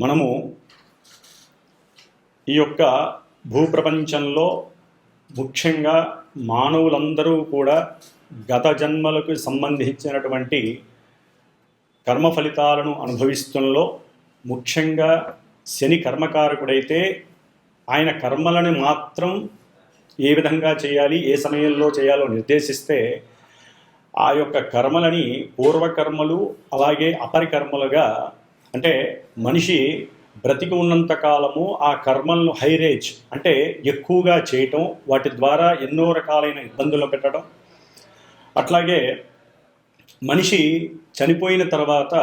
మనము ఈ యొక్క భూప్రపంచంలో ముఖ్యంగా మానవులందరూ కూడా గత జన్మలకు సంబంధించినటువంటి కర్మ ఫలితాలను అనుభవిస్తుంలో ముఖ్యంగా శని కర్మకారకుడైతే ఆయన కర్మలను మాత్రం ఏ విధంగా చేయాలి ఏ సమయంలో చేయాలో నిర్దేశిస్తే ఆ యొక్క కర్మలని పూర్వకర్మలు అలాగే అపరికర్మలుగా అంటే మనిషి బ్రతికి ఉన్నంత కాలము ఆ కర్మలను హైరేజ్ అంటే ఎక్కువగా చేయటం వాటి ద్వారా ఎన్నో రకాలైన ఇబ్బందులు పెట్టడం. అట్లాగే మనిషి చనిపోయిన తర్వాత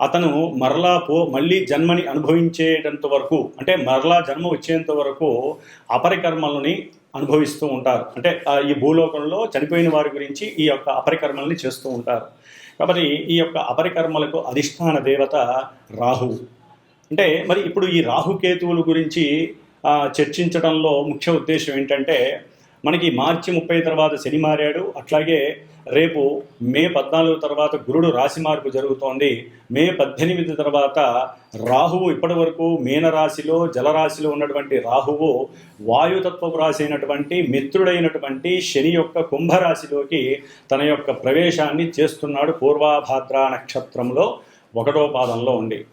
అతను మరలా పో మళ్ళీ జన్మని అనుభవించేటంత వరకు అంటే మరలా జన్మ వచ్చేంత వరకు అపరికర్మలని అనుభవిస్తూ ఉంటారు. అంటే ఆ ఈ భూలోకంలో చనిపోయిన వారి గురించి ఈ యొక్క అపరికర్మల్ని చేస్తూ ఉంటారు. కాబట్టి ఈ యొక్క అపరికర్మలకు అధిష్టాన దేవత రాహు. అంటే మరి ఇప్పుడు ఈ రాహుకేతువుల గురించి చర్చించడంలో ముఖ్య ఉద్దేశం ఏంటంటే మనకి మార్చి ముప్పై తర్వాత శని మారాడు. అట్లాగే రేపు మే పద్నాలుగు తర్వాత గురుడు రాశి మార్పు జరుగుతోంది. మే పద్దెనిమిది తర్వాత రాహువు ఇప్పటి వరకు మీనరాశిలో జలరాశిలో ఉన్నటువంటి రాహువు వాయుతత్వపు రాశి అయినటువంటి మిత్రుడైనటువంటి శని యొక్క కుంభరాశిలోకి తన యొక్క ప్రవేశాన్ని చేస్తున్నాడు పూర్వాభాద్ర నక్షత్రంలో ఒకటో పాదంలో ఉండి.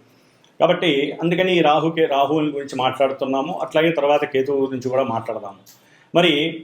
కాబట్టి అందుకని ఈ రాహుకే రాహువుని గురించి మాట్లాడుతున్నాము. అట్లాగే తర్వాత కేతువు గురించి కూడా మాట్లాడదాము. మరి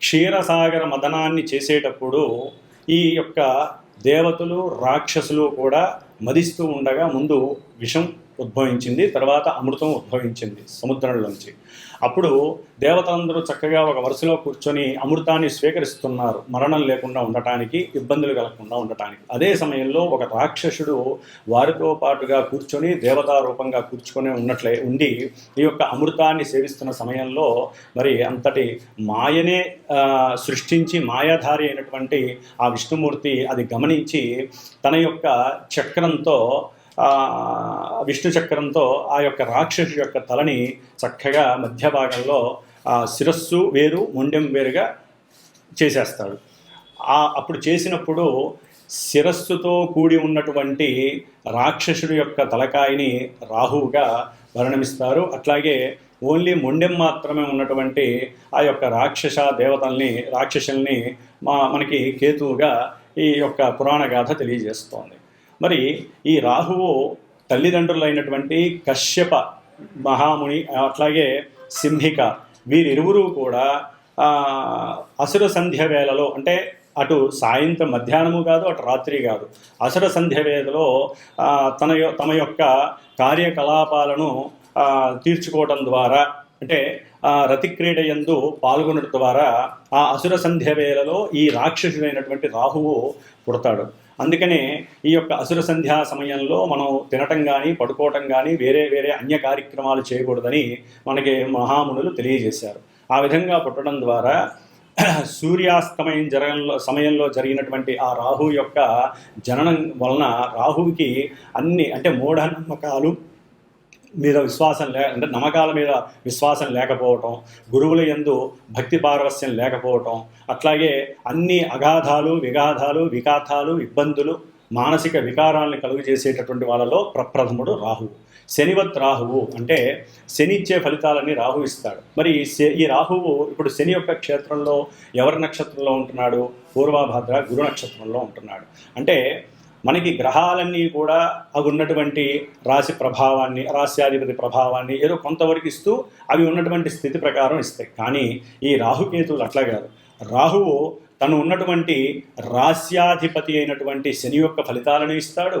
క్షీరసాగర మదనాన్ని చేసేటప్పుడు ఈ యొక్క దేవతలు రాక్షసులు కూడా మదిస్తూ ఉండగా ముందు విషం ఉద్భవించింది తర్వాత అమృతం ఉద్భవించింది సముద్రంలోంచి. అప్పుడు దేవతలందరూ చక్కగా ఒక వరుసలో కూర్చొని అమృతాన్ని స్వీకరిస్తున్నారు. మరణం లేకుండా ఉండటానికి ఇబ్బందులు కలగకుండా ఉండటానికి. అదే సమయంలో ఒక రాక్షసుడు వారితో పాటుగా కూర్చొని దేవతారూపంగా కూర్చుకొని ఉన్నట్లే ఉండి ఈ యొక్క అమృతాన్ని సేవిస్తున్న సమయంలో మరి అంతటి మాయనే సృష్టించి మాయాధారి అయినటువంటి ఆ విష్ణుమూర్తి అది గమనించి తన యొక్క చక్రంతో విష్ణు చక్రంతో ఆ యొక్క రాక్షసు యొక్క తలని చక్కగా మధ్య భాగంలో ఆ శిరస్సు వేరు మొండెం వేరుగా చేసేస్తాడు. ఆ అప్పుడు చేసినప్పుడు శిరస్సుతో కూడి ఉన్నటువంటి రాక్షసుడి యొక్క తలకాయని రాహువుగా వర్ణమిస్తారు. అట్లాగే ఓన్లీ మొండెం మాత్రమే ఉన్నటువంటి ఆ యొక్క రాక్షస దేవతల్ని రాక్షసుల్ని మా మనకి కేతువుగా ఈ యొక్క పురాణ గాథ తెలియజేస్తోంది. మరి ఈ రాహువు తల్లిదండ్రులైనటువంటి కశ్యప మహాముని అట్లాగే సింహిక వీరిరువురు కూడా అసుర సంధ్య వేళలో అంటే అటు సాయంత్రం మధ్యాహ్నము కాదు అటు రాత్రి కాదు అసుర సంధ్య వేళలో తన తమ యొక్క కార్యకలాపాలను తీర్చుకోవటం ద్వారా అంటే రతిక్రీడ యందు పాల్గొనడం ద్వారా ఆ అసుర సంధ్య వేళలో ఈ రాక్షసుడైనటువంటి రాహువు పుడతాడు. అందుకనే ఈ యొక్క అసుర సంధ్యా సమయంలో మనం తినటం కానీ పడుకోవటం కానీ వేరే వేరే అన్య కార్యక్రమాలు చేయకూడదని మనకి మహామునులు తెలియజేశారు. ఆ విధంగా పుట్టడం ద్వారా సూర్యాస్తమయం జరగంలో సమయంలో జరిగినటువంటి ఆ రాహు యొక్క జననం వలన రాహువుకి అన్ని అంటే మూఢనమ్మకాలు మీద విశ్వాసం లే అంటే నమ్మకాల మీద విశ్వాసం లేకపోవటం గురువుల యందు భక్తి పారవస్యం లేకపోవటం అట్లాగే అన్ని అగాధాలు విగాధాలు వికాథాలు ఇబ్బందులు మానసిక వికారాలను కలుగు చేసేటటువంటి వాళ్ళలో ప్రప్రథముడు రాహువు. శనివత్ రాహువు అంటే శని ఇచ్చే ఫలితాలన్నీ రాహు ఇస్తాడు. మరి ఈ శ- ఈ రాహువు ఇప్పుడు శని యొక్క క్షేత్రంలో ఎవరి నక్షత్రంలో ఉంటున్నాడు? పూర్వాభాద్ర గురు నక్షత్రంలో ఉంటున్నాడు. అంటే మనకి గ్రహాలన్నీ కూడా అవి ఉన్నటువంటి రాశి ప్రభావాన్ని రాశ్యాధిపతి ప్రభావాన్ని ఏదో కొంతవరకు ఇస్తూ అవి ఉన్నటువంటి స్థితి ప్రకారం ఇస్తాయి. కానీ ఈ రాహుకేతువులు అట్లా కాదు. రాహువు తను ఉన్నటువంటి రాస్యాధిపతి అయినటువంటి శని యొక్క ఫలితాలను ఇస్తాడు.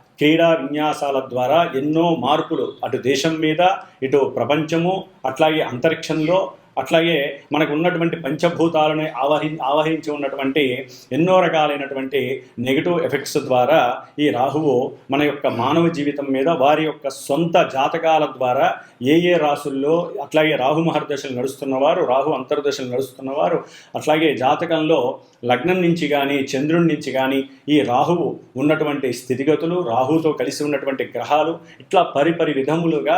క్రీడా విన్యాసాల ద్వారా ఎన్నో మార్పులు అటు దేశం మీద ఇటు ప్రపంచము అట్లాగే అంతరిక్షంలో అట్లాగే మనకు ఉన్నటువంటి పంచభూతాలను ఆవహి ఆవహించి ఉన్నటువంటి ఎన్నో రకాలైనటువంటి నెగిటివ్ ఎఫెక్ట్స్ ద్వారా ఈ రాహువు మన యొక్క మానవ జీవితం మీద వారి యొక్క సొంత జాతకాల ద్వారా ఏ ఏ రాసుల్లో అట్లాగే రాహు మహర్దశలు నడుస్తున్నవారు రాహు అంతర్దశలు నడుస్తున్నవారు అట్లాగే జాతకంలో లగ్నం నుంచి కానీ చంద్రుడి నుంచి కానీ ఈ రాహువు ఉన్నటువంటి స్థితిగతులు రాహుతో కలిసి ఉన్నటువంటి గ్రహాలు ఇట్లా పరిపరి విధములుగా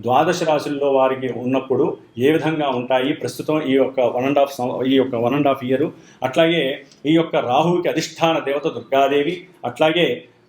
ద్వాదశ రాశుల్లో వారికి ఉన్నప్పుడు ఏ విధంగా ఉంటాయి? ప్రస్తుతం ఈ యొక్క వన్ అండ్ హాఫ్ ఈ యొక్క వన్ అండ్ హాఫ్ ఇయర్ అట్లాగే ఈ యొక్క రాహువుకి అధిష్టాన దేవత దుర్గాదేవి. అట్లాగే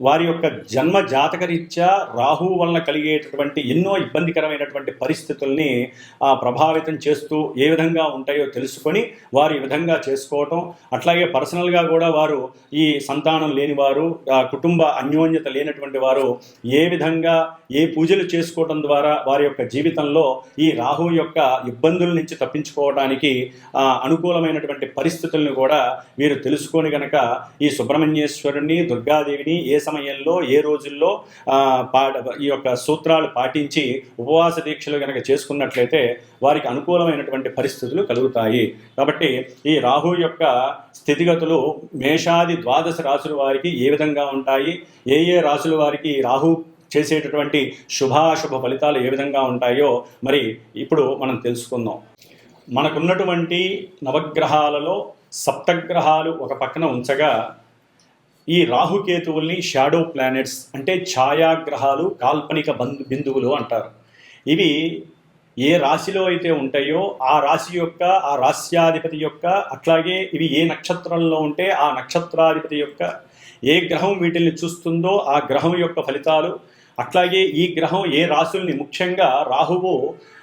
వారి యొక్క జన్మ జాతకరీత్యా రాహు వలన కలిగేటటువంటి ఎన్నో ఇబ్బందికరమైనటువంటి పరిస్థితుల్ని ప్రభావితం చేస్తూ ఏ విధంగా ఉంటాయో తెలుసుకొని వారు ఈ విధంగా చేసుకోవటం. అట్లాగే పర్సనల్గా కూడా వారు ఈ సంతానం లేనివారు కుటుంబ అన్యోన్యత లేనటువంటి వారు ఏ విధంగా ఏ పూజలు చేసుకోవటం ద్వారా వారి యొక్క జీవితంలో ఈ రాహు యొక్క ఇబ్బందుల నుంచి తప్పించుకోవడానికి అనుకూలమైనటువంటి పరిస్థితులను కూడా వీరు తెలుసుకొని గనక ఈ సుబ్రహ్మణ్యేశ్వరుని దుర్గాదేవిని ఏ సమయంలో ఏ రోజుల్లో పాడ ఈ యొక్క సూత్రాలు పాటించి ఉపవాస దీక్షలు కనుక చేసుకున్నట్లయితే వారికి అనుకూలమైనటువంటి పరిస్థితులు కలుగుతాయి. కాబట్టి ఈ రాహు యొక్క స్థితిగతులు మేషాది ద్వాదశ రాశుల వారికి ఏ విధంగా ఉంటాయి? ఏ ఏ రాశుల వారికి రాహు చేసేటటువంటి శుభాశుభ ఫలితాలు ఏ విధంగా ఉంటాయో మరి ఇప్పుడు మనం తెలుసుకుందాం. మనకున్నటువంటి నవగ్రహాలలో సప్తగ్రహాలు ఒక పక్కన ఉంచగా ఈ రాహుకేతువుల్ని షాడో ప్లానెట్స్ అంటే ఛాయాగ్రహాలు కాల్పనిక బంధు బిందువులు అంటారు. ఇవి ఏ రాశిలో అయితే ఉంటాయో ఆ రాశి యొక్క ఆ రాశ్యాధిపతి యొక్క అట్లాగే ఇవి ఏ నక్షత్రంలో ఉంటే ఆ నక్షత్రాధిపతి యొక్క ఏ గ్రహం వీటిని చూస్తుందో ఆ గ్రహం యొక్క ఫలితాలు అట్లాగే ఈ గ్రహం ఏ రాశుల్ని ముఖ్యంగా రాహువు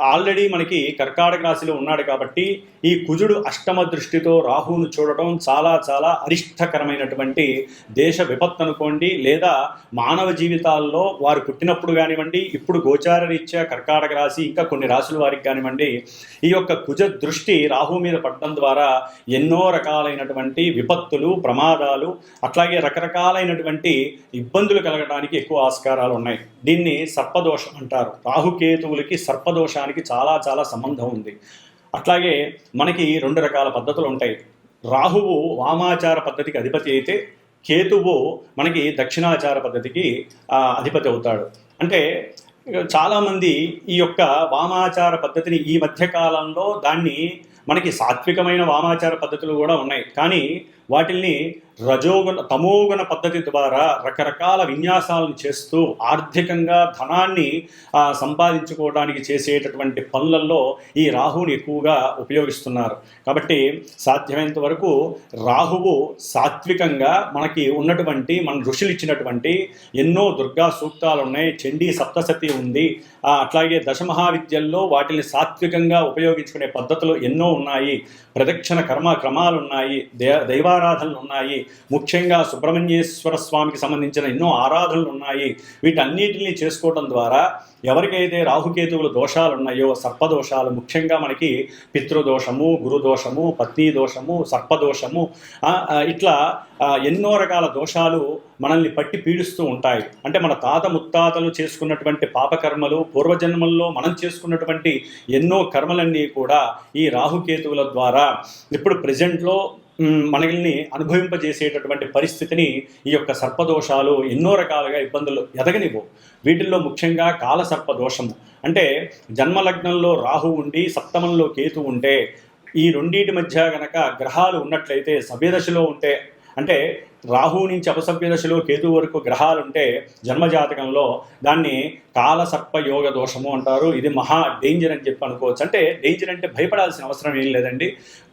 ఆల్రెడీ మనకి కర్కాటక రాశిలో ఉన్నాడు కాబట్టి ఈ కుజుడు అష్టమ దృష్టితో రాహువును చూడటం చాలా చాలా అరిష్టకరమైనటువంటి దేశ విపత్తు అనుకోండి. లేదా మానవ జీవితాల్లో వారు పుట్టినప్పుడు కానివ్వండి ఇప్పుడు గోచార రీత్యా కర్కాటక రాశి ఇంకా కొన్ని రాశుల వారికి కానివ్వండి ఈ యొక్క కుజ దృష్టి రాహు మీద పడటం ద్వారా ఎన్నో రకాలైనటువంటి విపత్తులు ప్రమాదాలు అట్లాగే రకరకాలైనటువంటి ఇబ్బందులు కలగడానికి ఎక్కువ ఆస్కారాలు ఉన్నాయి. దీన్ని సర్పదోషం అంటారు. రాహుకేతువులకి సర్పదోషానికి చాలా చాలా సంబంధం ఉంది. అట్లాగే మనకి రెండు రకాల పద్ధతులు ఉంటాయి. రాహువు వామాచార పద్ధతికి అధిపతి అయితే కేతువు మనకి దక్షిణాచార పద్ధతికి అధిపతి అవుతాడు. అంటే చాలామంది ఈ యొక్క వామాచార పద్ధతిని ఈ మధ్య కాలంలో దాన్ని మనకి సాత్వికమైన వామాచార పద్ధతులు కూడా ఉన్నాయి. కానీ వాటిల్ని రజోగుణ తమోగుణ పద్ధతి ద్వారా రకరకాల విన్యాసాలను చేస్తూ ఆర్థికంగా ధనాన్ని సంపాదించుకోవడానికి చేసేటటువంటి పనులలో ఈ రాహువుని ఎక్కువగా ఉపయోగిస్తున్నారు. కాబట్టి సాధ్యమైనంత వరకు రాహువు సాత్వికంగా మనకి ఉన్నటువంటి మన ఋషులు ఇచ్చినటువంటి ఎన్నో దుర్గా సూక్తాలు ఉన్నాయి. చండీ సప్తసతి ఉంది. అట్లాగే దశమహావిద్యల్లో వాటిని సాత్వికంగా ఉపయోగించుకునే పద్ధతులు ఎన్నో ఉన్నాయి. ప్రదక్షిణ కర్మ క్రమాలు ఉన్నాయి. దే దైవారాధనలు ఉన్నాయి. ముఖ్యంగా సుబ్రహ్మణ్యేశ్వర స్వామికి సంబంధించిన ఎన్నో ఆరాధనలు ఉన్నాయి. వీటన్నిటిని చేసుకోవటం ద్వారా ఎవరికైతే రాహుకేతువుల దోషాలు ఉన్నాయో సర్పదోషాలు ముఖ్యంగా మనకి పితృదోషము గురుదోషము పత్ని దోషము సర్పదోషము ఇట్లా ఎన్నో రకాల దోషాలు మనల్ని పట్టి పీడిస్తూ ఉంటాయి. అంటే మన తాత ముత్తాతలు చేసుకున్నటువంటి పాపకర్మలు పూర్వజన్మల్లో మనం చేసుకున్నటువంటి ఎన్నో కర్మలన్నీ కూడా ఈ రాహుకేతువుల ద్వారా ఇప్పుడు ప్రజెంట్లో మనల్ని అనుభవింపజేసేటటువంటి పరిస్థితిని ఈ యొక్క సర్పదోషాలు ఎన్నో రకాలుగా ఇబ్బందులు ఎదగనివ్వు. వీటిల్లో ముఖ్యంగా కాల సర్పదోషము అంటే జన్మలగ్నంలో రాహు ఉండి సప్తమంలో కేతు ఉంటే ఈ రెండింటి మధ్య గనక గ్రహాలు ఉన్నట్లయితే సవ్యదశలో ఉంటే అంటే రాహు నుంచి అపసవ్య దశలో కేతు వరకు గ్రహాలు ఉంటే జన్మజాతకంలో దాన్ని కాల సర్ప యోగ దోషము అంటారు. ఇది మహా డేంజర్ అని చెప్పి అనుకోవచ్చు. అంటే డేంజర్ అంటే భయపడాల్సిన అవసరం ఏం లేదండి.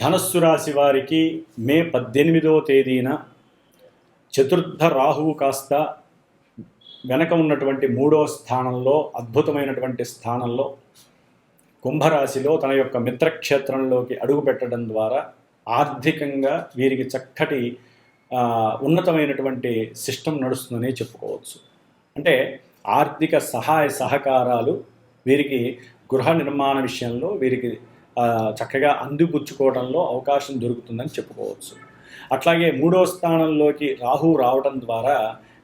ధనస్సు రాశి వారికి మే పద్దెనిమిదో తేదీన చతుర్థ రాహువు కాస్త వెనక ఉన్నటువంటి మూడవ స్థానంలో అద్భుతమైనటువంటి స్థానంలో కుంభరాశిలో తన యొక్క మిత్రక్షేత్రంలోకి అడుగుపెట్టడం ద్వారా ఆర్థికంగా వీరికి చక్కటి ఉన్నతమైనటువంటి సిస్టమ్ నడుస్తుందనే చెప్పుకోవచ్చు. అంటే ఆర్థిక సహాయ సహకారాలు వీరికి గృహ నిర్మాణ విషయంలో వీరికి చక్కగా అందిపుచ్చుకోవడంలో అవకాశం దొరుకుతుందని చెప్పుకోవచ్చు. అట్లాగే మూడో స్థానంలోకి రాహు రావడం ద్వారా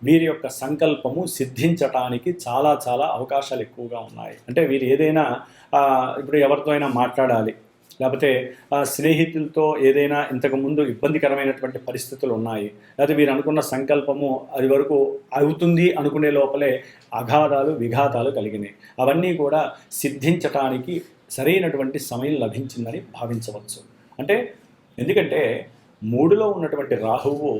వీరి యొక్క సంకల్పము సిద్ధించటానికి చాలా చాలా అవకాశాలు ఎక్కువగా ఉన్నాయి. అంటే వీరు ఏదైనా ఇప్పుడు ఎవరితో అయినా మాట్లాడాలి. లేకపోతే స్నేహితులతో ఏదైనా ఇంతకుముందు ఇబ్బందికరమైనటువంటి పరిస్థితులు ఉన్నాయి. లేకపోతే వీరు అనుకున్న సంకల్పము అది వరకు అవుతుంది అనుకునే లోపలే అఘాధాలు విఘాతాలు కలిగినాయి. అవన్నీ కూడా సిద్ధించటానికి సరైనటువంటి సమయం లభించిందని భావించవచ్చు. అంటే ఎందుకంటే మూడులో ఉన్నటువంటి రాహువు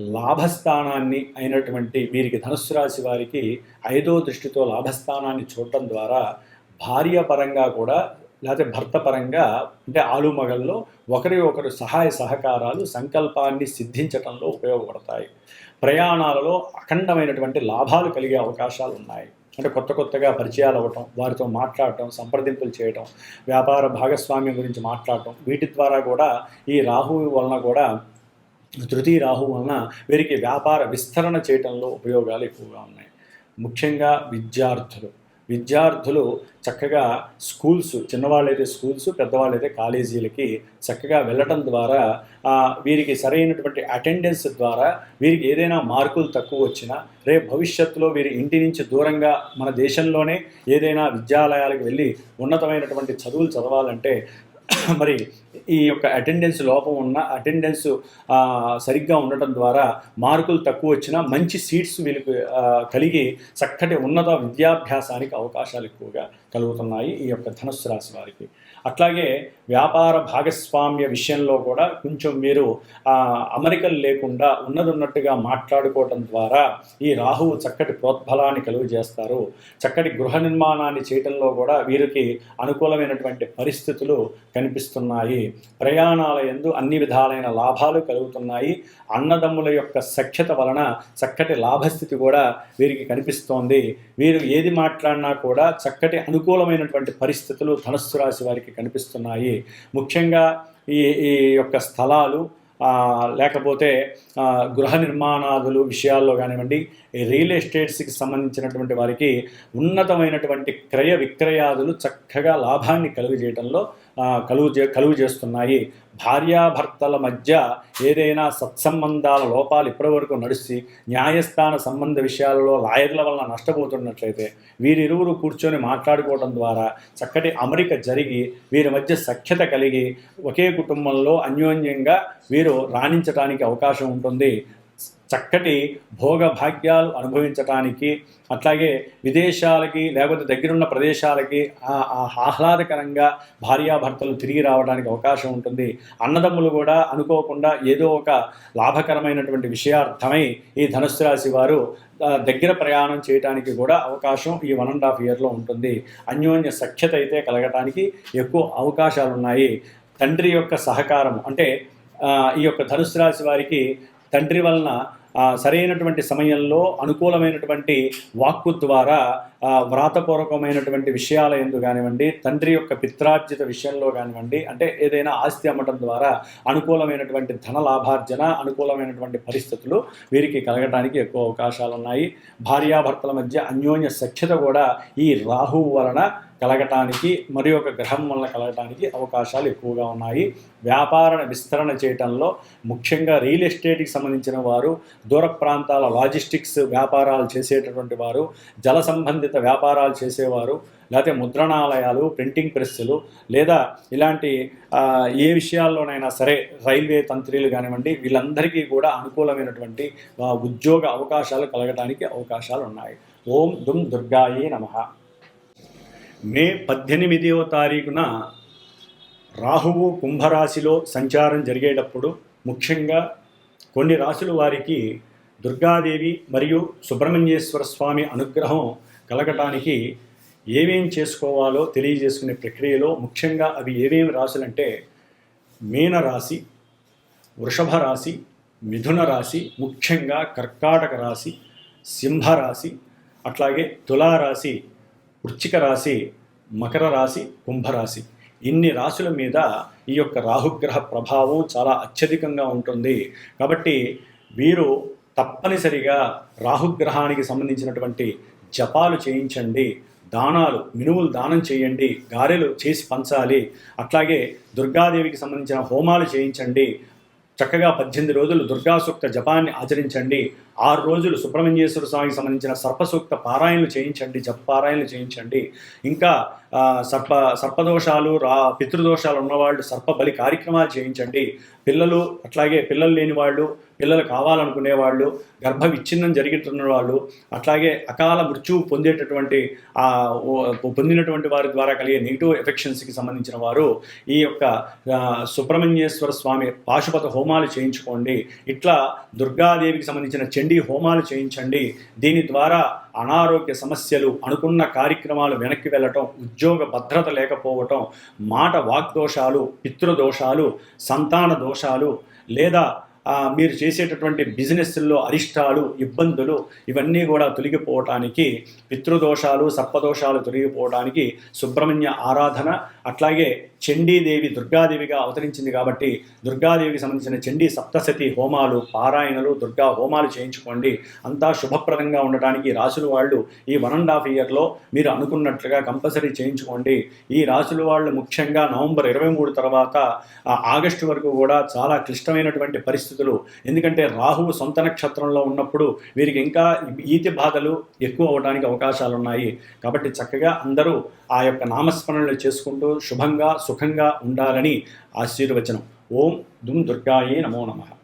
లాభస్థానాన్ని అయినటువంటి వీరికి ధనుస్సు రాశి వారికి ఐదో దృష్టితో లాభస్థానాన్ని చూడటం ద్వారా భార్య పరంగా కూడా లేకపోతే భర్త పరంగా అంటే ఆలుమగల్లో ఒకరి ఒకరు సహాయ సహకారాలు సంకల్పాన్ని సిద్ధించటంలో ఉపయోగపడతాయి. ప్రయాణాలలో అఖండమైనటువంటి లాభాలు కలిగే అవకాశాలు ఉన్నాయి అంటే కొత్త కొత్తగా పరిచయాలు అవ్వటం వారితో మాట్లాడటం సంప్రదింపులు చేయటం వ్యాపార భాగస్వామ్యం గురించి మాట్లాడటం వీటి ద్వారా కూడా ఈ రాహువు వలన కూడా తృతీయ రాహు వలన వీరికి వ్యాపార విస్తరణ చేయటంలో ఉపయోగాలు ఎక్కువగా ఉన్నాయి. ముఖ్యంగా విద్యార్థులు. విద్యార్థులు చక్కగా స్కూల్స్ చిన్నవాళ్ళైతే స్కూల్స్ పెద్దవాళ్ళైతే కాలేజీలకి చక్కగా వెళ్ళటం ద్వారా వీరికి సరైనటువంటి అటెండెన్స్ ద్వారా వీరికి ఏదైనా మార్కులు తక్కువ వచ్చినా రేపు భవిష్యత్తులో వీరి ఇంటి నుంచి దూరంగా మన దేశంలోనే ఏదైనా విద్యాలయాలకు వెళ్ళి ఉన్నతమైనటువంటి చదువులు చదవాలంటే మరి ఈ యొక్క అటెండెన్స్ లోపం ఉన్న అటెండెన్స్ సరిగ్గా ఉండటం ద్వారా మార్కులు తక్కువ వచ్చినా మంచి సీట్స్ వీళ్ళకి కలిగి చక్కటి ఉన్నత విద్యాభ్యాసానికి అవకాశాలు ఎక్కువగా కలుగుతున్నాయి ఈ యొక్క ధనుస్సు రాశి వారికి. అట్లాగే వ్యాపార భాగస్వామ్య విషయంలో కూడా కొంచెం మీరు అమరికలు లేకుండా ఉన్నదున్నట్టుగా మాట్లాడుకోవటం ద్వారా ఈ రాహువు చక్కటి ప్రోద్బలాన్ని కలుగు చేస్తారు. చక్కటి గృహ నిర్మాణాన్ని చేయటంలో కూడా వీరికి అనుకూలమైనటువంటి పరిస్థితులు కనిపిస్తున్నాయి. ప్రయాణాల ఎందు అన్ని విధాలైన లాభాలు కలుగుతున్నాయి. అన్నదమ్ముల యొక్క సఖ్యత వలన చక్కటి లాభస్థితి కూడా వీరికి కనిపిస్తోంది. వీరు ఏది మాట్లాడినా కూడా చక్కటి అనుకూలమైనటువంటి పరిస్థితులు ధనుస్సు రాశి వారికి కనిపిస్తున్నాయి. ముఖ్యంగా ఈ ఈ యొక్క స్థలాలు లేకపోతే గృహ నిర్మాణాదులు విషయాల్లో కానివ్వండి ఈ రియల్ ఎస్టేట్స్కి సంబంధించినటువంటి వారికి ఉన్నతమైనటువంటి క్రయ విక్రయాదులు చక్కగా లాభాన్ని కలుగజేయడంలో చేయడంలో కలుగు చే కలుగు చేస్తున్నాయి. భార్యాభర్తల మధ్య ఏదైనా సత్సంబంధాల లోపాలు ఇప్పటివరకు నడిచి న్యాయస్థాన సంబంధ విషయాలలో లాయర్ల వలన నష్టపోతున్నట్లయితే వీరిరువురు కూర్చొని మాట్లాడుకోవడం ద్వారా చక్కటి అమరిక జరిగి వీరి మధ్య సఖ్యత కలిగి ఒకే కుటుంబంలో అన్యోన్యంగా వీరు రాణించడానికి అవకాశం ఉంటుంది. చక్కటి భోగభాగ్యాలు అనుభవించటానికి అట్లాగే విదేశాలకి లేకపోతే దగ్గరున్న ప్రదేశాలకి ఆహ్లాదకరంగా భార్యాభర్తలు తిరిగి రావడానికి అవకాశం ఉంటుంది. అన్నదమ్ములు కూడా అనుకోకుండా ఏదో ఒక లాభకరమైనటువంటి విషయార్థమై ఈ ధనుస్సు రాశి వారు దగ్గర ప్రయాణం చేయడానికి కూడా అవకాశం ఈ వన్ అండ్ హాఫ్ ఇయర్లో ఉంటుంది. అన్యోన్య సఖ్యత అయితే కలగటానికి ఎక్కువ అవకాశాలు ఉన్నాయి తండ్రి యొక్క సహకారం అంటే ఈ యొక్క ధనుసు రాశి వారికి తండ్రి వలన సరైనటువంటి సమయంలో అనుకూలమైనటువంటి వాక్కు ద్వారా వ్రాతపూర్వకమైనటువంటి విషయాల ఎందు కానివ్వండి తండ్రి యొక్క పిత్రార్జిత విషయంలో కానివ్వండి అంటే ఏదైనా ఆస్తి అమ్మటం ద్వారా అనుకూలమైనటువంటి ధన లాభార్జన అనుకూలమైనటువంటి పరిస్థితులు వీరికి కలగటానికి ఎక్కువ అవకాశాలు ఉన్నాయి భార్యాభర్తల మధ్య అన్యోన్య సఖ్యత కూడా ఈ రాహువు వలన కలగటానికి మరి ఒక గ్రహం వలన కలగటానికి అవకాశాలు ఎక్కువగా ఉన్నాయి. వ్యాపార విస్తరణ చేయటంలో ముఖ్యంగా రియల్ ఎస్టేట్కి సంబంధించిన వారు దూర ప్రాంతాల లాజిస్టిక్స్ వ్యాపారాలు చేసేటటువంటి వారు జల సంబంధిత వ్యాపారాలు చేసేవారు లేకపోతే ముద్రణాలయాలు ప్రింటింగ్ ప్రెస్సులు లేదా ఇలాంటి ఏ విషయాల్లోనైనా సరే రైల్వే తంత్రిలు కానివ్వండి వీళ్ళందరికీ కూడా అనుకూలమైనటువంటి ఉద్యోగ అవకాశాలు కలగడానికి అవకాశాలు ఉన్నాయి ఓం దుమ్ దుర్గాయే నమః. మే పద్దెనిమిదవ తారీఖున రాహువు కుంభరాశిలో సంచారం జరిగేటప్పుడు ముఖ్యంగా కొన్ని రాశుల వారికి దుర్గాదేవి మరియు సుబ్రహ్మణ్యేశ్వర స్వామి అనుగ్రహం కలగటానికి ఏమేం చేసుకోవాలో తెలియజేసుకునే ప్రక్రియలో ముఖ్యంగా అవి ఏమేమి రాశులంటే మీనరాశి వృషభ రాశి మిథున రాశి ముఖ్యంగా కర్కాటక రాశి సింహరాశి అట్లాగే తులారాశి వృచ్చిక రాశి మకర రాశి కుంభరాశి. ఇన్ని రాశుల మీద ఈ యొక్క రాహుగ్రహ ప్రభావం చాలా అత్యధికంగా ఉంటుంది. కాబట్టి వీరు తప్పనిసరిగా రాహుగ్రహానికి సంబంధించినటువంటి జపాలు చేయించండి దానాలు మినుములు దానం చేయండి గారెలు చేసి పంచాలి. అట్లాగే దుర్గాదేవికి సంబంధించిన హోమాలు చేయించండి. చక్కగా పద్దెనిమిది రోజులు దుర్గాసూక్త జపాన్ని ఆచరించండి. ఆరు రోజులు సుబ్రహ్మణ్యేశ్వర స్వామికి సంబంధించిన సర్పసూక్త పారాయణలు చేయించండి జప పారాయణలు చేయించండి. ఇంకా సర్ప సర్పదోషాలు రా పితృదోషాలు ఉన్నవాళ్ళు సర్ప బలి కార్యక్రమాలు చేయించండి. పిల్లలు అట్లాగే పిల్లలు లేని వాళ్ళు పిల్లలు కావాలనుకునే వాళ్ళు గర్భ విచ్ఛిన్నం జరుగుతున్న వాళ్ళు అట్లాగే అకాల మృత్యువు పొందేటటువంటి ఆ, పొందినటువంటి వారి ద్వారా కలిగే నెగిటివ్ ఎఫెక్షన్స్కి సంబంధించిన వారు ఈ యొక్క సుబ్రహ్మణ్యేశ్వర స్వామి పాశుపత హోమాలు చేయించుకోండి. ఇట్లా దుర్గాదేవికి సంబంధించిన చండీ హోమాలు చేయించండి. దీని ద్వారా అనారోగ్య సమస్యలు అనుకున్న కార్యక్రమాలు వెనక్కి వెళ్ళటం ఉద్యోగ భద్రత లేకపోవటం మాట వాగ్దోషాలు పితృదోషాలు సంతాన దోషాలు లేదా మీరు చేసేటటువంటి బిజినెస్ల్లో అరిష్టాలు ఇబ్బందులు ఇవన్నీ కూడా తొలగిపోవటానికి పితృదోషాలు సర్పదోషాలు తొలగిపోవడానికి సుబ్రహ్మణ్య ఆరాధన అట్లాగే చండీదేవి దుర్గాదేవిగా అవతరించింది కాబట్టి దుర్గాదేవికి సంబంధించిన చండీ సప్తశతి హోమాలు పారాయణలు దుర్గా హోమాలు చేయించుకోండి. అంతా శుభప్రదంగా ఉండటానికి ఈ రాసుల వాళ్ళు ఈ వన్ అండ్ హాఫ్ ఇయర్లో మీరు అనుకున్నట్లుగా కంపల్సరీ చేయించుకోండి. ఈ రాసుల వాళ్ళు ముఖ్యంగా నవంబర్ ఇరవై మూడు తర్వాత ఆగస్టు వరకు కూడా చాలా క్లిష్టమైనటువంటి పరిస్థితి పరిస్థితులు. ఎందుకంటే రాహువు సొంత నక్షత్రంలో ఉన్నప్పుడు వీరికి ఇంకా ఈతి బాధలు ఎక్కువ అవడానికి అవకాశాలు ఉన్నాయి కాబట్టి చక్కగా అందరూ ఆ యొక్క నామస్మరణలు చేసుకుంటూ శుభంగా సుఖంగా ఉండాలని ఆశీర్వచనం. ఓం దుమ్ దుర్గాయే నమో నమః.